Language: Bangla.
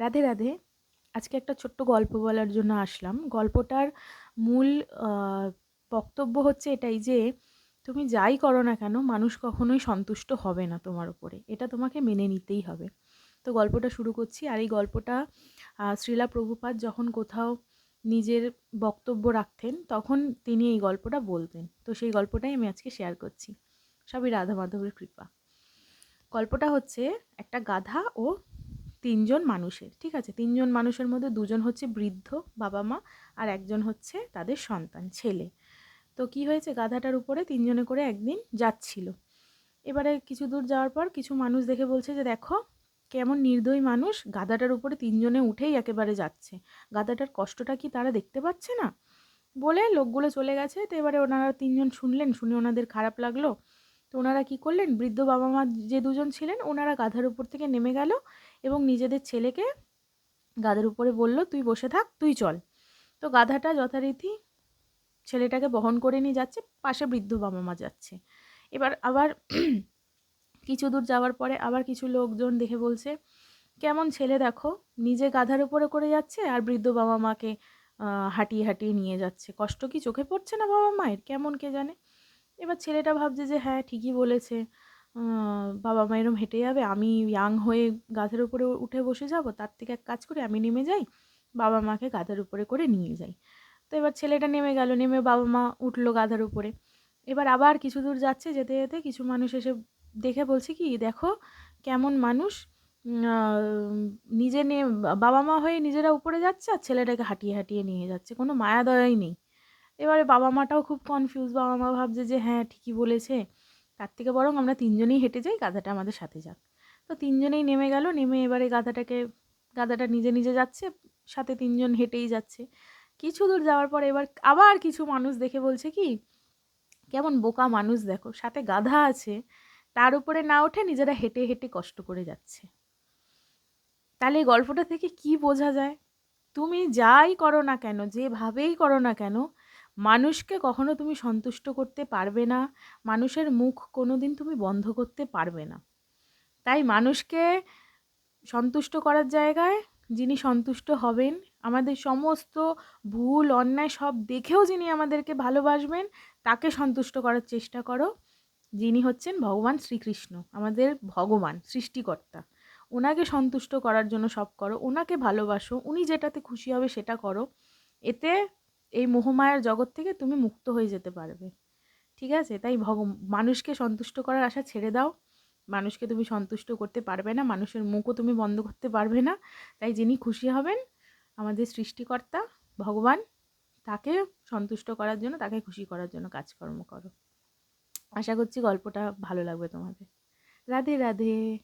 রাধে রাধে। আজকে একটা ছোট্ট গল্প বলার জন্য আসলাম। গল্পটার মূল বক্তব্য হচ্ছে এটাই যে, তুমি যাই করো না কেন, মানুষ কখনোই সন্তুষ্ট হবে না তোমার উপরে। এটা তোমাকে মেনে নিতেই হবে। তো গল্পটা শুরু করছি আর এই গল্পটা শ্রীলা প্রভুপাদ যখন কোথাও নিজের বক্তব্য রাখতেন, তখন তিনি এই গল্পটা বলতেন। তো সেই গল্পটাই আমি আজকে শেয়ার করছি। সবই রাধা মাধবের কৃপা। গল্পটা হচ্ছে, একটা গাধা ও তিনজন মানুষের, ঠিক আছে? তিনজন মানুষের মধ্যে দুজন হচ্ছে বৃদ্ধ বাবা মা আর একজন হচ্ছে তাদের সন্তান, ছেলে। তো কি হয়েছে? গাধাটার উপরে তিনজনে করে একদিন যাচ্ছিল। এবারে কিছু দূর যাওয়ার পর কিছু মানুষ দেখে বলছে যে, দেখো, কেমন নির্দয়ী মানুষ। গাধাটার উপরে তিনজনে উঠেই একেবারে যাচ্ছে। গাধাটার কষ্টটা কি তারা দেখতে পাচ্ছে না? বলে লোকগুলো চলে গেছে। তো এবারে ওনারা তিনজন শুনলেন। শুনে ওনাদের খারাপ লাগল। তো ওনারা কি করলেন? বৃদ্ধ বাবা মা যে দুজন ছিলেন, ওনারা গাধার উপর থেকে নেমে গেল এবং নিজেদের ছেলেকে গাধার উপরে বলল, তুই বসে থাক, তুই চল। তো গাধাটা যথারীতি ছেলেটাকে বহন করে নিয়ে যাচ্ছে, পাশে বৃদ্ধ বাবা মা যাচ্ছে। এবার আবার কিছু দূর যাওয়ার পরে আবার কিছু লোকজন দেখে বলছে, কেমন ছেলে দেখো, নিজে গাধার উপরে করে যাচ্ছে আর বৃদ্ধ বাবা মাকে হাঁটিয়ে হাঁটিয়ে নিয়ে যাচ্ছে। কষ্ট কি চোখে পড়ছে না বাবা মায়ের কেমন কে জানে? এবার ছেলেটা ভাবছে যে হ্যাঁ ঠিকই বলেছে। বাবা মা এরম হেঁটে যাবে, আমি ইয়াং হয়ে গাধার উপরে উঠে বসে যাব, তার থেকে এক কাজ করে, আমি নেমে যাই, বাবা মাকে গাধার উপরে করে নিয়ে যাই। তো এবার ছেলেটা নেমে গেল, নেমে বাবা মা উঠল গাধার উপরে। এবার আবার কিছু দূর যাচ্ছে, যেতে যেতে কিছু মানুষ এসে দেখে বলছে কি, দেখো, কেমন মানুষ নিজে নিয়ে বাবা মা হয়ে নিজেরা উপরে যাচ্ছে আর ছেলেটাকে হাঁটিয়ে হাঁটিয়ে নিয়ে যাচ্ছে, কোনো মায়া দয়াই নেই। এবারে বাবা মাটাও খুব কনফিউজ বাবা মা ভাবছে যে হ্যাঁ ঠিকই বলেছে। তার থেকে বরং আমরা তিনজনেই হেঁটে যাই, গাধাটা আমাদের সাথে যাক। তো তিনজনেই নেমে গেল, নেমে এবারে গাধাটাকে, গাধাটা নিজে নিজে যাচ্ছে, সাথে তিনজন হেঁটেই যাচ্ছে। কিছু দূর যাওয়ার পর এবার আবার কিছু মানুষ দেখে বলছে কি, কেমন বোকা মানুষ দেখো, সাথে গাধা আছে, তার উপরে না ওঠে নিজেরা হেঁটে হেঁটে কষ্ট করে যাচ্ছে। তাহলে এই গল্পটা থেকে কি বোঝা যায়? তুমি যাই করো না কেন, যেভাবেই করো না কেন মানুষকে কখনো তুমি সন্তুষ্ট করতে পারবে না, মানুষের মুখ কোনো দিন তুমি বন্ধ করতে পারবে না। তাই মানুষকে সন্তুষ্ট করার জায়গায় যিনি সন্তুষ্ট হবেন, আমাদের সমস্ত ভুল, অন্যায় সব দেখেও যিনি আমাদেরকে ভালোবাসবেন, তাকে সন্তুষ্ট করার চেষ্টা করো। যিনি হচ্ছেন ভগবান শ্রীকৃষ্ণ, আমাদের ভগবান, সৃষ্টিকর্তা। ওনাকে সন্তুষ্ট করার জন্য সব করো ওনাকে ভালোবাসো, উনি যেটাতে খুশি হবে সেটা করো। এতে এই মোহমায়ার জগৎ থেকে তুমি মুক্ত হয়ে যেতে পারবে। ঠিক আছে? তাই ভগ মানুষকে সন্তুষ্ট করার আশা ছেড়ে দাও। মানুষকে তুমি সন্তুষ্ট করতে পারবে না, মানুষের মুখও তুমি বন্ধ করতে পারবে না। তাই যিনি খুশি হবেন, আমাদের সৃষ্টিকর্তা ভগবান, তাকে সন্তুষ্ট করার জন্য, তাকে খুশি করার জন্য কাজকর্ম করো। আশা করছি গল্পটা ভালো লাগবে তোমাদের। রাধে রাধে।